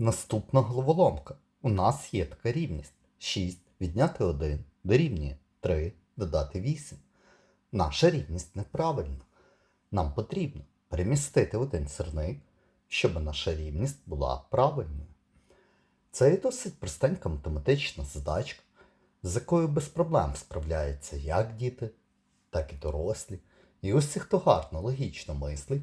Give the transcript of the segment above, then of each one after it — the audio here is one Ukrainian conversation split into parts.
Наступна головоломка. У нас є така рівність. 6 відняти 1 дорівнює 3 додати 8. Наша рівність неправильна. Нам потрібно перемістити один сирник, щоб наша рівність була правильною. Це є досить простенька математична задачка, з якою без проблем справляються як діти, так і дорослі. І усі, хто гарно логічно мислить,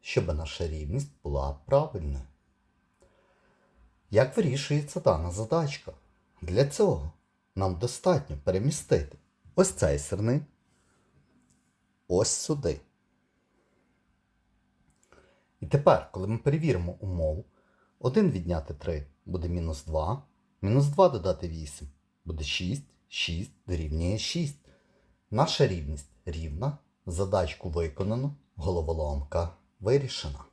щоб наша рівність була правильною. Як вирішується дана задачка? Для цього нам достатньо перемістити ось цей сирник ось сюди. І тепер, коли ми перевіримо умову, 1 відняти 3 буде мінус 2, мінус 2 додати 8 буде 6, 6 дорівнює 6. Наша рівність рівна, задачку виконано, головоломка вирішена.